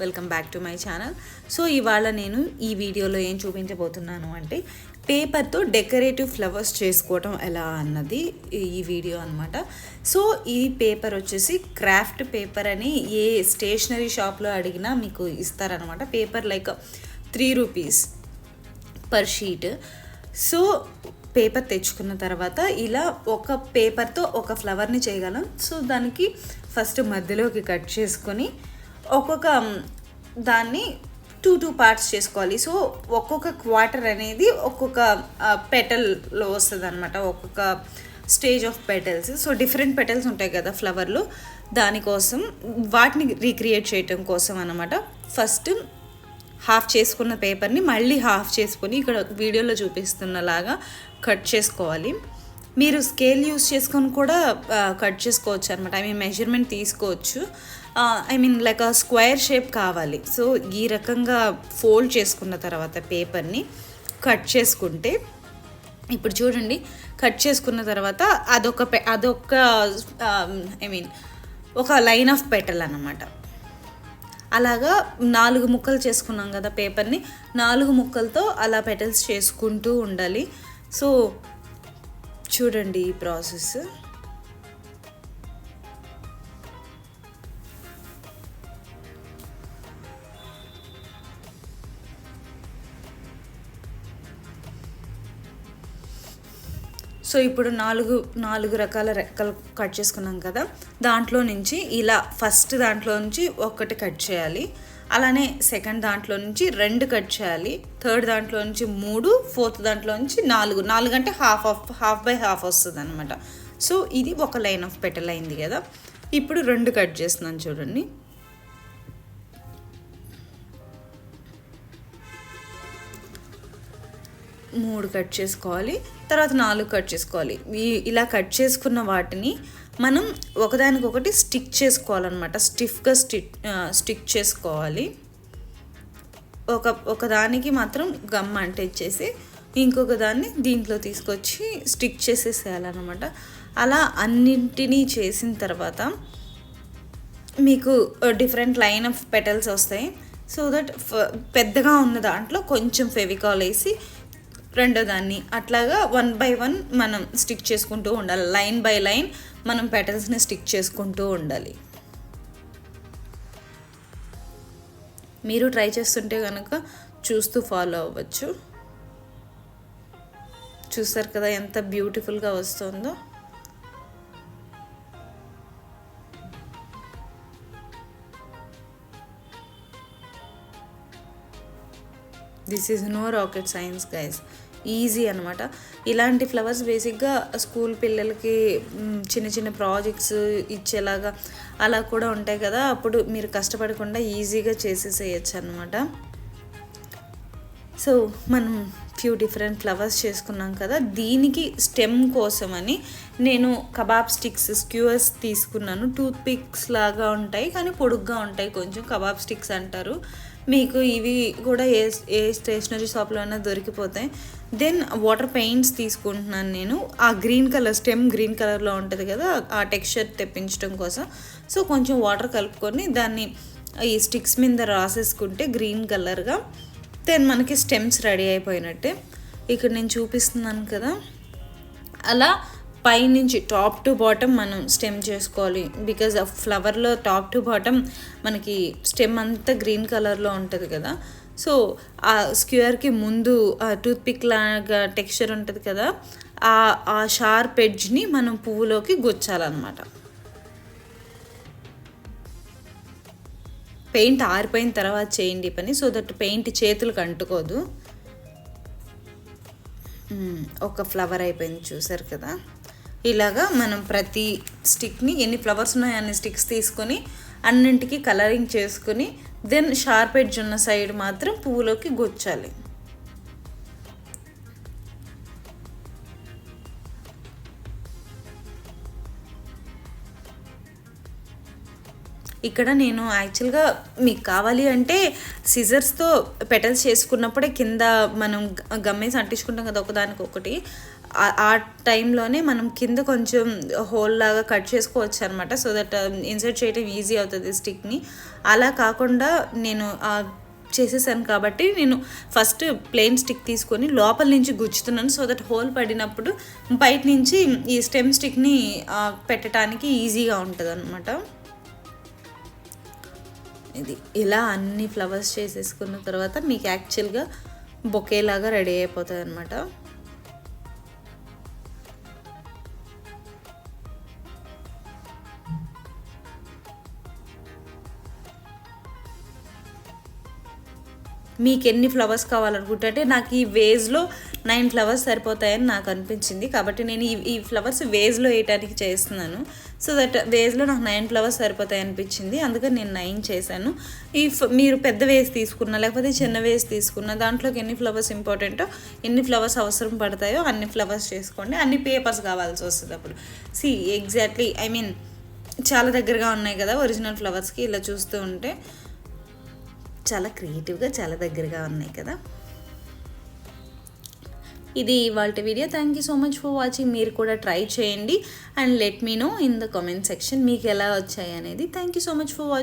Welcome back to my channel. So ఇవాళ నేను ఈ వీడియోలో ఏం చూపించబోతున్నాను అంటే పేపర్తో డెకరేటివ్ ఫ్లవర్స్ చేసుకోవటం ఎలా అన్నది ఈ వీడియో అనమాట సో ఈ పేపర్ వచ్చేసి క్రాఫ్ట్ పేపర్ అని ఏ స్టేషనరీ షాప్లో అడిగినా మీకు ఇస్తారనమాట paper like three rupees per sheet. So paper తెచ్చుకున్న తర్వాత ఇలా ఒక పేపర్తో ఒక ఫ్లవర్ని చేయగలం. సో దానికి ఫస్ట్ మధ్యలోకి కట్ చేసుకొని ఒక్కొక్క దాన్ని టూ టూ పార్ట్స్ చేసుకోవాలి. సో ఒక్కొక్క క్వార్టర్ అనేది ఒక్కొక్క పెటల్లో వస్తుంది అనమాట ఒక్కొక్క stage of petals. So different petals ఉంటాయి కదా ఫ్లవర్లో. దానికోసం వాటిని రీక్రియేట్ చేయటం కోసం అనమాట ఫస్ట్ హాఫ్ చేసుకున్న పేపర్ని మళ్ళీ హాఫ్ చేసుకొని ఇక్కడ వీడియోలో చూపిస్తున్నలాగా కట్ చేసుకోవాలి. మీరు స్కేల్ యూస్ చేసుకొని కూడా కట్ చేసుకోవచ్చు అనమాట ఐ మీన్ మెజర్మెంట్ తీసుకోవచ్చు. ఐ మీన్ లైక్ ఆ స్క్వేర్ షేప్ కావాలి. సో ఈ రకంగా ఫోల్డ్ చేసుకున్న తర్వాత పేపర్ని కట్ చేసుకుంటే ఇప్పుడు చూడండి కట్ చేసుకున్న తర్వాత అదొక పె అదొక ఐ మీన్ ఒక లైన్ ఆఫ్ పెటల్ అనమాట అలాగా నాలుగు ముక్కలు చేసుకున్నాం కదా పేపర్ని నాలుగు ముక్కలతో అలా పెటల్స్ చేసుకుంటూ ఉండాలి. సో చూడండి ఈ ప్రాసెస్. సో ఇప్పుడు నాలుగు నాలుగు రకాల రెక్కలు కట్ చేసుకున్నాం కదా. దాంట్లో నుంచి ఇలా ఫస్ట్ దాంట్లో నుంచి ఒకటి కట్ చేయాలి. అలానే సెకండ్ దాంట్లో నుంచి రెండు కట్ చేయాలి. థర్డ్ దాంట్లో నుంచి మూడు ఫోర్త్ దాంట్లో నుంచి నాలుగు. నాలుగు అంటే half of half by half వస్తుంది అనమాట సో ఇది ఒక లైన్ ఆఫ్ పెటల్ అయింది కదా. ఇప్పుడు రెండు కట్ చేస్తున్నాను చూడండి. మూడు కట్ చేసుకోవాలి. తర్వాత నాలుగు కట్ చేసుకోవాలి. ఇలా కట్ చేసుకున్న వాటిని మనం ఒకదానికొకటి స్టిక్ చేసుకోవాలన్నమాట. స్టిఫ్గా స్టిక్ స్టిక్ చేసుకోవాలి. ఒక ఒకదానికి మాత్రం గమ్ అంటించేసి ఇంకొక దాన్ని దీంట్లో తీసుకొచ్చి స్టిక్ చేసేసేయాలన్నమాట. అలా అన్నింటినీ చేసిన తర్వాత మీకు డిఫరెంట్ లైన్ ఆఫ్ పెటల్స్ వస్తాయి. సో దట్ పెద్దగా ఉన్న దాంట్లో కొంచెం ఫెవికాల్ వేసి రెండో దాన్ని అట్లాగా వన్ బై వన్ మనం స్టిక్ చేసుకుంటూ ఉండాలి. లైన్ బై లైన్ మనం పెటల్స్ని స్టిక్ చేసుకుంటూ ఉండాలి. మీరు ట్రై చేస్తుంటే కనుక చూస్తూ ఫాలో అవ్వచ్చు. చూస్తారు కదా ఎంత బ్యూటిఫుల్గా వస్తుందో. This is no rocket science guys easy అనమాట ఇలాంటి ఫ్లవర్స్ బేసిక్గా స్కూల్ పిల్లలకి చిన్న చిన్న ప్రాజెక్ట్స్ ఇచ్చేలాగా అలా కూడా ఉంటాయి కదా. అప్పుడు మీరు కష్టపడకుండా ఈజీగా చేసేసేయచ్చు అనమాట సో మనం ఫ్యూ డిఫరెంట్ ఫ్లవర్స్ చేసుకున్నాం కదా. దీనికి స్టెమ్ కోసమని నేను కబాబ్ స్టిక్స్ స్క్యూవర్స్ తీసుకున్నాను. టూత్ పిక్స్ లాగా ఉంటాయి కానీ పొడుగ్గా ఉంటాయి కొంచెం కబాబ్ స్టిక్స్ అంటారు. మీకు ఇవి కూడా ఏ ఏ స్టేషనరీ షాప్లో అయినా దొరికిపోతాయి. దెన్ వాటర్ పెయింట్స్ తీసుకుంటున్నాను నేను. ఆ గ్రీన్ కలర్ స్టెమ్ గ్రీన్ కలర్లో ఉంటుంది కదా ఆ టెక్స్చర్ తెప్పించడం కోసం. సో కొంచెం వాటర్ కలుపుకొని దాన్ని ఈ స్టిక్స్ మీద రాసేసుకుంటే గ్రీన్ కలర్గా దెన్ మనకి స్టెమ్స్ రెడీ అయిపోయినట్టే. ఇక్కడ నేను చూపిస్తున్నాను కదా. అలా పైనుంచి టాప్ టు బాటమ్ మనం స్టెమ్ చేసుకోవాలి. బికాజ్ ఆ ఫ్లవర్లో టాప్ టు బాటమ్ మనకి స్టెమ్ అంతా గ్రీన్ కలర్లో ఉంటుంది కదా. సో ఆ స్క్యూర్కి ముందు ఆ టూత్ పిక్ లాగా టెక్స్చర్ ఉంటుంది కదా ఆ ఆ షార్ప్ ఎడ్జ్ని మనం పువ్వులోకి గుచ్చాలన్నమాట. పెయింట్ ఆరిపోయిన తర్వాత చేయండి పని. సో దట్ పెయింట్ చేతులకు అంటుకోదు. ఒక ఫ్లవర్ అయిపోయింది చూసారు కదా. ఇలాగా మనం ప్రతి స్టిక్ని ఎన్ని ఫ్లవర్స్ ఉన్నాయో అన్ని స్టిక్స్ తీసుకొని అన్నింటికి కలరింగ్ చేసుకొని దెన్ షార్ప్ ఎడ్జ్ ఉన్న సైడ్ మాత్రం పువ్వులోకి గుచ్చాలి. ఇక్కడ నేను యాక్చువల్గా మీకు కావాలి అంటే సిజర్స్తో పెటల్స్ చేసుకున్నప్పుడే కింద మనం గమ్మేసి అంటించుకుంటాం కదా ఒకదానికి ఒకటి ఆ- టైంలోనే మనం కింద కొంచెం హోల్ లాగా కట్ చేసుకోవచ్చు అనమాట సో దట్ um, ఇన్సర్ట్ చేయడం ఈజీ అవుతుంది స్టిక్ని. అలా కాకుండా నేను చేసేసాను కాబట్టి నేను ఫస్ట్ ప్లెయిన్ స్టిక్ తీసుకొని లోపల నుంచి గుచ్చుతున్నాను. సో దట్ హోల్ పడినప్పుడు బయట నుంచి ఈ స్టెమ్ స్టిక్ని పెట్టడానికి ఈజీగా ఉంటుంది అనమాట ఇది. ఇలా అన్ని ఫ్లవర్స్ చేసేసుకున్న తర్వాత మీకు యాక్చువల్గా బొకేలాగా రెడీ అయిపోతుంది అనమాట మీకు ఎన్ని ఫ్లవర్స్ కావాలనుకుంటే నాకు ఈ వేజ్లో నైన్ ఫ్లవర్స్ సరిపోతాయని నాకు అనిపించింది. కాబట్టి నేను ఈ ఈ ఫ్లవర్స్ వేజ్లో వేయటానికి చేస్తున్నాను. సో దట్ వేజ్లో నాకు నైన్ ఫ్లవర్స్ సరిపోతాయి అనిపించింది. అందుకని నేను నైన్ చేశాను. ఈ ఫ్- మీరు పెద్ద వేస్ తీసుకున్నా లేకపోతే చిన్న వేస్ తీసుకున్నా దాంట్లోకి ఎన్ని ఫ్లవర్స్ ఇంపార్టెంటో ఎన్ని ఫ్లవర్స్ అవసరం పడతాయో అన్ని ఫ్లవర్స్ చేసుకోండి. అన్ని పేపర్స్ కావాల్సి వస్తుంది అప్పుడు. సి ఎగ్జాక్ట్లీ ఐ మీన్ చాలా దగ్గరగా ఉన్నాయి కదా ఒరిజినల్ ఫ్లవర్స్కి ఇలా చూస్తూ ఉంటే. చాలా క్రియేటివ్గా చాలా దగ్గరగా ఉన్నాయి కదా. ఇది ఇవాళ video. Thank you so much for watching మీరు కూడా ట్రై చేయండి. And let me know in the comment section మీకు ఎలా వచ్చాయి అనేది. Thank you so much for watching